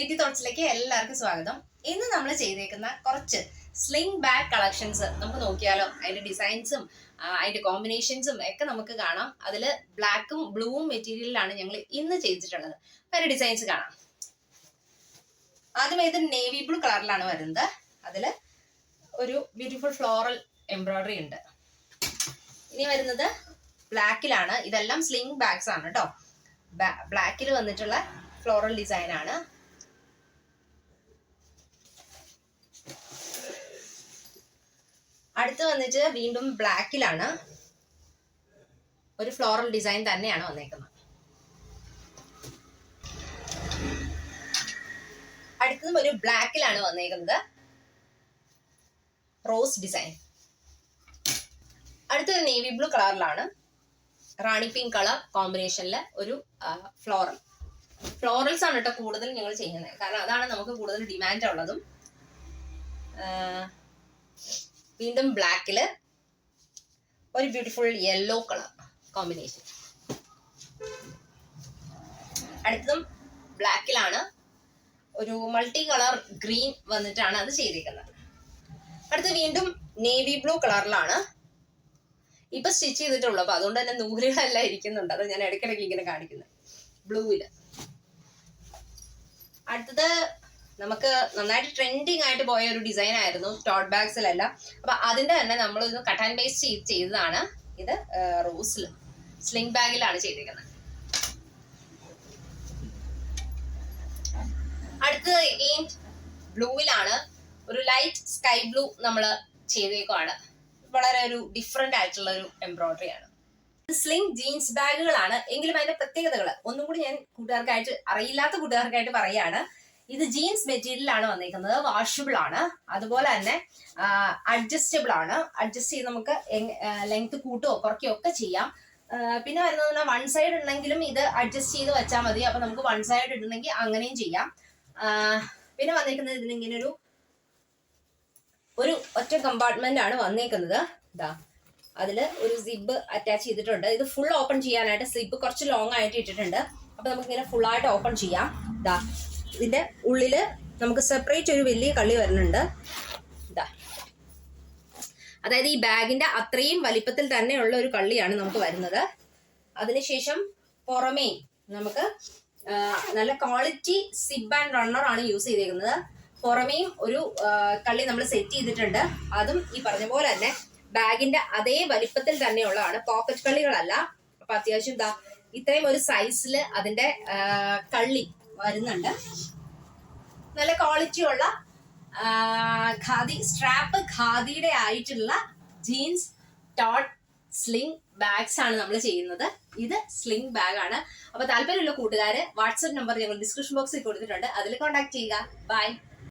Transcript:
ലിറ്റി തോട്ട്സിലേക്ക് എല്ലാവർക്കും സ്വാഗതം. ഇന്ന് നമ്മൾ ചെയ്തേക്കുന്ന കുറച്ച് സ്ലിംഗ് ബാഗ് കളക്ഷൻസ് നമുക്ക് നോക്കിയാലോ. അതിന്റെ ഡിസൈൻസും അതിന്റെ കോമ്പിനേഷൻസും ഒക്കെ നമുക്ക് കാണാം. അതിൽ ബ്ലാക്കും ബ്ലൂവും മെറ്റീരിയലിലാണ് ഞങ്ങൾ ഇന്ന് ചെയ്തിട്ടുള്ളത്. അതിന്റെ ഡിസൈൻസ് കാണാം. ആദ്യം ഇത് നേവി ബ്ലൂ കളറിലാണ് വരുന്നത്. അതിൽ ഒരു ബ്യൂട്ടിഫുൾ ഫ്ലോറൽ എംബ്രോയിഡറി ഉണ്ട്. ഇനി വരുന്നത് ബ്ലാക്കിലാണ് ഇതെല്ലാം സ്ലിംഗ് ബാഗ്സ് ആണ് കേട്ടോ ബ്ലാക്കിൽ വന്നിട്ടുള്ള ഫ്ലോറൽ ഡിസൈൻ ആണ്. അടുത്ത് വന്നിട്ട് വീണ്ടും ബ്ലാക്കിലാണ്. ഒരു ഫ്ലോറൽ ഡിസൈൻ തന്നെയാണ് വന്നേക്കുന്നത്. അടുത്തതും ഒരു ബ്ലാക്കിലാണ് വന്നേക്കുന്നത്. Rose design. അടുത്തത് നേവി ബ്ലൂ കളറിലാണ്. റാണി പിങ്ക് കളർ കോമ്പിനേഷനിൽ ഒരു ഫ്ലോറൽ. ഫ്ലോറൽസ് ആണ് കേട്ടോ കൂടുതൽ ഞങ്ങൾ ചെയ്യുന്നത്. കാരണം അതാണ് നമുക്ക് കൂടുതൽ ഡിമാൻഡ് ഉള്ളതും. വീണ്ടും ബ്ലാക്കിൽ ഒരു ബ്യൂട്ടിഫുൾ യെല്ലോ കളർ കോമ്പിനേഷൻ. അടുത്തതും ബ്ലാക്കിലാണ്. ഒരു മൾട്ടി കളർ ഗ്രീൻ വന്നിട്ടാണ് അത് ചെയ്തിരിക്കുന്നത്. അടുത്ത് വീണ്ടും നേവി ബ്ലൂ കളറിലാണ്. ഇപ്പൊ സ്റ്റിച്ച് ചെയ്തിട്ടുള്ളൂ. അപ്പൊ അതുകൊണ്ട് തന്നെ നൂലുകളെല്ലാം ഇരിക്കുന്നുണ്ട്. അത് ഞാൻ ഇടയ്ക്കിടയ്ക്ക് ഇങ്ങനെ കാണിക്കുന്നത് ബ്ലൂവിൽ. അടുത്തത് നമുക്ക് നന്നായിട്ട് ട്രെൻഡിങ് ആയിട്ട് പോയ ഒരു ഡിസൈൻ ആയിരുന്നു ടോട്ട് ബാഗ്സിലല്ല അപ്പൊ അതിന്റെ തന്നെ നമ്മൾ ഇത് കട്ട് ആൻഡ് പേസ്റ്റ് ചെയ്ത് ചെയ്തതാണ്. ഇത് റോസിൽ സ്ലിംഗ് ബാഗിലാണ് ചെയ്തിരിക്കുന്നത്. അടുത്തത് ഈ ബ്ലൂവിലാണ് ഒരു ലൈറ്റ് സ്കൈ ബ്ലൂ നമ്മൾ ചെയ്തേക്കുവാണ്. വളരെ ഒരു ഡിഫറെന്റ് ആയിട്ടുള്ള ഒരു എംബ്രോയിഡറി ആണ്. സ്ലിംഗ് ജീൻസ് ബാഗുകളാണ് എങ്കിലും അതിന്റെ പ്രത്യേകതകൾ ഒന്നും കൂടി ഞാൻ കൂട്ടുകാർക്കായിട്ട് അറിയില്ലാത്ത കൂട്ടുകാർക്കായിട്ട് പറയാണ് ഇത് ജീൻസ് മെറ്റീരിയലാണ് വന്നിരിക്കുന്നത് വാഷബിൾ ആണ്. അതുപോലെ തന്നെ അഡ്ജസ്റ്റബിൾ ആണ്. അഡ്ജസ്റ്റ് ചെയ്ത് നമുക്ക് ലെങ്ത് കൂട്ടുകയോ കുറയ്ക്കുകയോ ഒക്കെ ചെയ്യാം. പിന്നെ വരുന്നത് വൺ സൈഡ് ഉണ്ടെങ്കിലും ഇത് അഡ്ജസ്റ്റ് ചെയ്ത് വെച്ചാൽ മതി. അപ്പൊ നമുക്ക് വൺ സൈഡ് ഇടണമെങ്കിൽ അങ്ങനെയും ചെയ്യാം. പിന്നെ വന്നിരിക്കുന്നത് ഇതിന് ഇങ്ങനെ ഒരു ഒരു ഒറ്റ കമ്പാർട്ട്മെന്റ് ആണ് വന്നിരിക്കുന്നത് ഇതാ അതിൽ ഒരു സിബ് അറ്റാച്ച് ചെയ്തിട്ടുണ്ട്. ഇത് ഫുൾ ഓപ്പൺ ചെയ്യാനായിട്ട് സിബ് കുറച്ച് ലോങ് ആയിട്ട് ഇട്ടിട്ടുണ്ട്. അപ്പൊ നമുക്ക് ഇങ്ങനെ ഫുൾ ആയിട്ട് ഓപ്പൺ ചെയ്യാം. ഇതാ ഇതിന്റെ ഉള്ളിൽ നമുക്ക് സെപ്പറേറ്റ് ഒരു വലിയ കള്ളി വരുന്നുണ്ട്. ഇതാ. അതായത് ഈ ബാഗിന്റെ അത്രയും വലിപ്പത്തിൽ തന്നെയുള്ള ഒരു കള്ളിയാണ് നമുക്ക് വരുന്നത്. അതിനുശേഷം പുറമേ നമുക്ക് നല്ല ക്വാളിറ്റി സിബ് ആൻഡ് റണ്ണർ ആണ് യൂസ് ചെയ്തിരിക്കുന്നത് പുറമേയും ഒരു കള്ളി നമ്മൾ സെറ്റ് ചെയ്തിട്ടുണ്ട്. അതും ഈ പറഞ്ഞ പോലെ തന്നെ ബാഗിന്റെ അതേ വലിപ്പത്തിൽ തന്നെയുള്ളതാണ്. പോക്കറ്റ് കള്ളികളല്ല. അപ്പൊ അത്യാവശ്യം എന്താ ഇത്രയും ഒരു സൈസിൽ അതിന്റെ കള്ളി വരുന്നുണ്ട്. നല്ല ക്വാളിറ്റി ഉള്ള ഖാദി സ്ട്രാപ്പ് ഖാദിയുടെ ആയിട്ടുള്ള ജീൻസ് ടോട്ട് സ്ലിംഗ് ബാഗ്സ് ആണ് നമ്മൾ ചെയ്യുന്നത്. ഇത് സ്ലിംഗ് ബാഗ് ആണ്. അപ്പൊ താല്പര്യമുള്ള കൂട്ടുകാര് വാട്സപ്പ് നമ്പർ ഞങ്ങൾ ഡിസ്ക്രിപ്ഷൻ ബോക്സിൽ കൊടുത്തിട്ടുണ്ട്. അതിൽ കോൺടാക്ട് ചെയ്യുക. ബൈ